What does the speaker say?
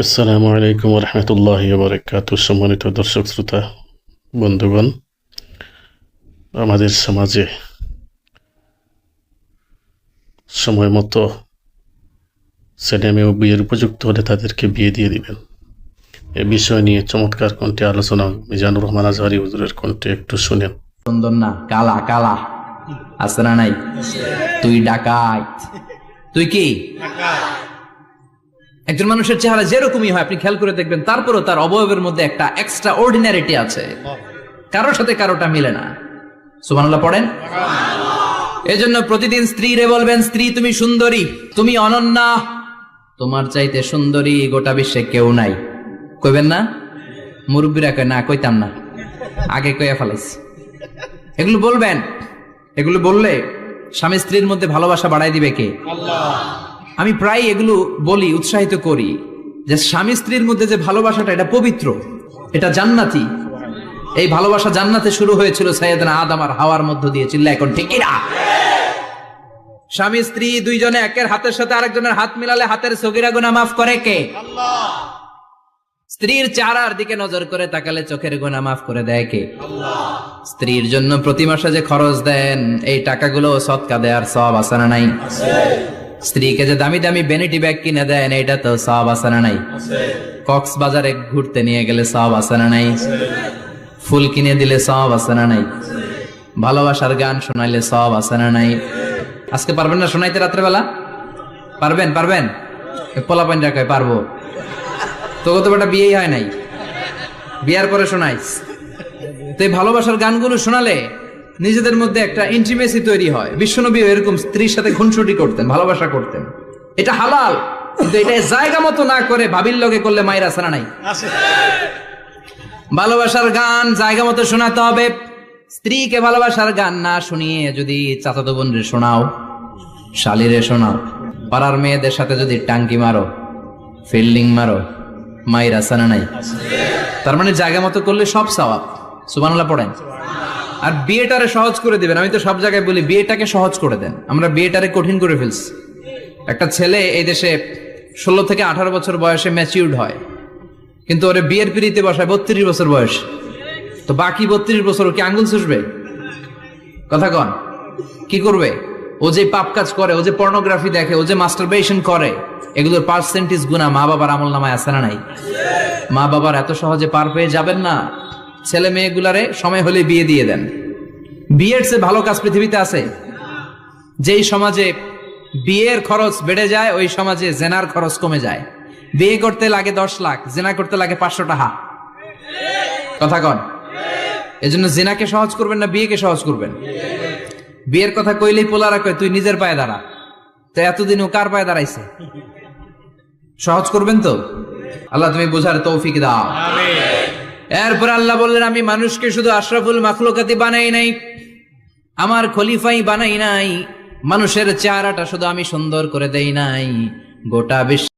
আসসালামু আলাইকুম রহমতুল্লাহ বরকাত সম্মানিত দর্শক, শ্রোতা, বন্ধুগণ, আমাদের সমাজে সময় মতো ছেলে মেয়ে বিয়ের উপযুক্ত হলে তাদেরকে বিয়ে দিয়ে দিবেন। এ বিষয় নিয়ে চমৎকার কণ্ঠে আলোচনা মিজানুর রহমান আজহারি হুজুরের কণ্ঠে একটু শুনেন। সুন্দর না, কালা কালা। না নাই? তুই ডাকাত। তুই কি? একজন মানুষের চেহারা যেরকমই হয়, আপনি খেয়াল করে দেখবেন, তারপরও তার অবয়বের মধ্যে একটা এক্সট্রা অর্ডিনারিটি আছে। কারোর সাথে কারোটা মিলে না। সুবহানাল্লাহ, পড়েন? এজন্য প্রতিদিন স্ত্রী রে বলবেন, স্ত্রী, তুমি সুন্দরী, তুমি অনন্যা। তোমার চাইতে সুন্দরী গোটা বিশ্বে কেউ নাই। কইবেন না? মুরব্বীরা কয়, না, কইতাম না। আগে কইয়া ফেলাইছি এগুলো বলবেন। এগুলো বললে স্বামী স্ত্রীর মধ্যে ভালোবাসা বাড়াই দিবে কে? আমি প্রায় এগুলো বলি, উৎসাহিত করি যে স্বামী স্ত্রীর মধ্যে যে ভালোবাসাটা, এটা পবিত্র, এটা জান্নাতি। এই ভালোবাসা জান্নাতে শুরু হয়েছিল সৈয়দনা আদম আর হাওয়ার মধ্য দিয়ে, চিল্লা এখন ঠিক না স্বামী স্ত্রী দুইজনে একের হাতের সাথে আরেকজনের হাত মিলালে হাতের সগিরা গুনা মাফ করে কে? স্ত্রীর চারার দিকে নজর করে তাকালে চোখের গোনা মাফ করে দেয় কে? স্ত্রীর জন্য প্রতি মাসে যে খরচ দেন, এই টাকাগুলো সৎকা দেয়ার সব আছে না নাই? স্ত্রীকে যে দামি দামি বেনিটি ব্যাগ কিনে দেন এটা তো সব আছে না নাই? কক্সবাজারে ঘুরতে নিয়ে গেলে সব আছে না নাই? ফুল কিনে দিলে সব আছে না নাই? ভালোবাসার গান শোনাইলে সব আছে না নাই? আজকে পারবেন না শোনাইতে রাত্রেবেলা? পারবেন পারবেন? পোলাপান কয় পারব। তোকে তো বেটা বিয়েই হয় নাই। বিয়ার পরে শোনাইস। তো ভালোবাসার গানগুলো শোনালে নিজেদের মধ্যে একটা ইন্টিমেসি তৈরি হয়। বিশ্বনবী এরকম স্ত্রীর সাথে খুনসুটি করতেন ভালোবাসা করতেন। এটা হালাল কিন্তু এটা জায়গা মতো না করে ভাবির লগে করলে মায়ের আসে না নাই ভালোবাসার গান জায়গা মতো শোনাতে হবে। স্ত্রীকে ভালোবাসার গান না শুনিয়ে যদি চাচাতো বোনরে শোনাও শালিরে শোনাও পাড়ার মেয়েদের সাথে যদি টাঙ্কি মারো ফিল্ডিং মারো মায়ের আসানা নাই। তার মানে জায়গা মতো করলে সব সওয়াব। সুবহানাল্লাহ পড়েন। আর বিয়েটারে সহজ করে দিবেন। আমি তো সব জায়গায় বলি, বিয়েটাকে সহজ করে দেন। আমরা বিয়েটারে কঠিন করে ফেলছি। একটা ছেলে এই দেশে ষোলো থেকে আঠারো বছর বয়সে ম্যাচিউর্ড হয়। কিন্তু ওরে বিয়ের পিড়িতে বসায় বত্রিশ বছর বয়স। তো বাকি বত্রিশ বছর ও কি আঙ্গুল চুষবে? কথা কন। কি করবে? ও যে পাপ কাজ করে, ও যে পর্নোগ্রাফি দেখে, ও যে মাস্টারবেশন করে, এগুলোর পার্সেন্টেজ গুণা মা বাবার আমল নামায় আসে না নাই? মা বাবার এত সহজে পার পেয়ে যাবেন না। ছেলে মেয়েগুলারে সময় হলে বিয়ে দিয়ে দেন। বিয়ের চেয়ে ভালো কাজ পৃথিবীতে আছে। যেই সমাজে বিয়ের খরচ বেড়ে যায়, ওই সমাজে জেনার খরচ কমে যায়। বিয়ে করতে লাগে দশ লাখ, জেনা করতে লাগে পাঁচশো টাকা। কথা কন। এজন্য জেনাকে সহজ করবেন না বিয়েকে সহজ করবেন? বিয়ের কথা কইলেই পোলারা কয়, তুই নিজের পায়ে দাঁড়া। তো এতদিন ও কার পায়ে দাঁড়াইছে? সহজ করবেন তো? আল্লাহ তুমি বোঝার তৌফিক দাও। এরপর আল্লাহ বললেন, আমি মানুষকে শুধু আশরাফুল মাখলুকাতি বানাই নাই, আমার খলিফাই বানাই নাই, মানুষের চেহারাটা শুধু আমি সুন্দর করে দেই নাই, গোটা বিশ্ব